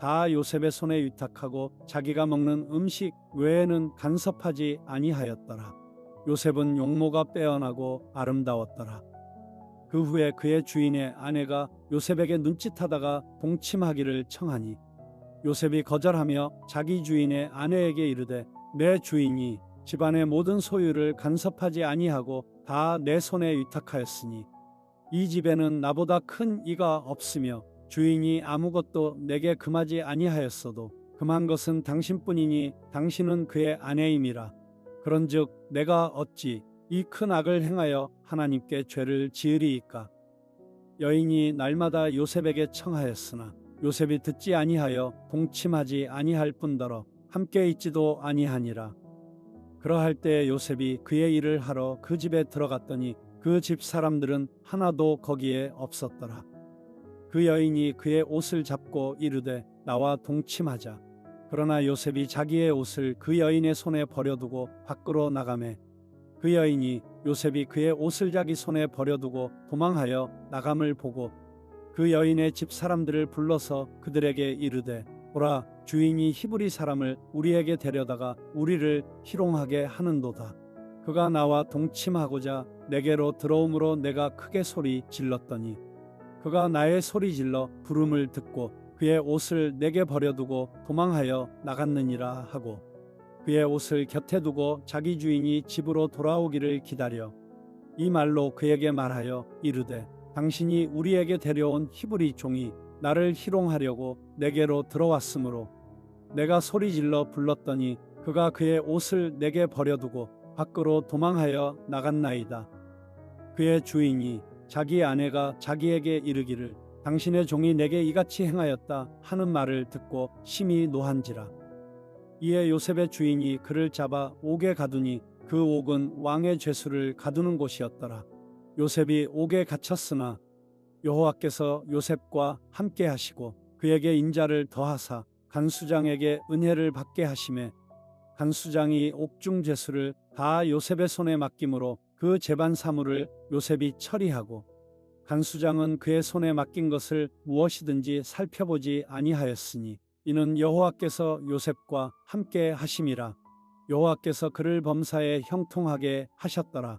다 요셉의 손에 위탁하고 자기가 먹는 음식 외에는 간섭하지 아니하였더라. 요셉은 용모가 빼어나고 아름다웠더라. 그 후에 그의 주인의 아내가 요셉에게 눈짓하다가 동침하기를 청하니 요셉이 거절하며 자기 주인의 아내에게 이르되 내 주인이 집안의 모든 소유를 간섭하지 아니하고 다 내 손에 위탁하였으니 이 집에는 나보다 큰 이가 없으며 주인이 아무것도 내게 금하지 아니하였어도 금한 것은 당신뿐이니 당신은 그의 아내임이라. 그런즉 내가 어찌 이 큰 악을 행하여 하나님께 죄를 지으리이까. 여인이 날마다 요셉에게 청하였으나 요셉이 듣지 아니하여 동침하지 아니할 뿐더러 함께 있지도 아니하니라. 그러할 때 요셉이 그의 일을 하러 그 집에 들어갔더니 그 집 사람들은 하나도 거기에 없었더라. 그 여인이 그의 옷을 잡고 이르되 나와 동침하자. 그러나 요셉이 자기의 옷을 그 여인의 손에 버려두고 밖으로 나가매 그 여인이 요셉이 그의 옷을 자기 손에 버려두고 도망하여 나감을 보고 그 여인의 집 사람들을 불러서 그들에게 이르되 보라 주인이 히브리 사람을 우리에게 데려다가 우리를 희롱하게 하는도다. 그가 나와 동침하고자 내게로 들어오므로 내가 크게 소리 질렀더니 그가 나의 소리 질러 부름을 듣고 그의 옷을 내게 버려두고 도망하여 나갔느니라 하고 그의 옷을 곁에 두고 자기 주인이 집으로 돌아오기를 기다려 이 말로 그에게 말하여 이르되 당신이 우리에게 데려온 히브리 종이 나를 희롱하려고 내게로 들어왔으므로 내가 소리질러 불렀더니 그가 그의 옷을 내게 버려두고 밖으로 도망하여 나갔나이다. 그의 주인이 자기 아내가 자기에게 이르기를 당신의 종이 내게 이같이 행하였다 하는 말을 듣고 심히 노한지라. 이에 요셉의 주인이 그를 잡아 옥에 가두니 그 옥은 왕의 죄수를 가두는 곳이었더라. 요셉이 옥에 갇혔으나 여호와께서 요셉과 함께 하시고 그에게 인자를 더하사 간수장에게 은혜를 받게 하심에 간수장이 옥중 죄수를 다 요셉의 손에 맡김으로 그 재반 사물을 요셉이 처리하고 간수장은 그의 손에 맡긴 것을 무엇이든지 살펴보지 아니하였으니 이는 여호와께서 요셉과 함께 하심이라. 여호와께서 그를 범사에 형통하게 하셨더라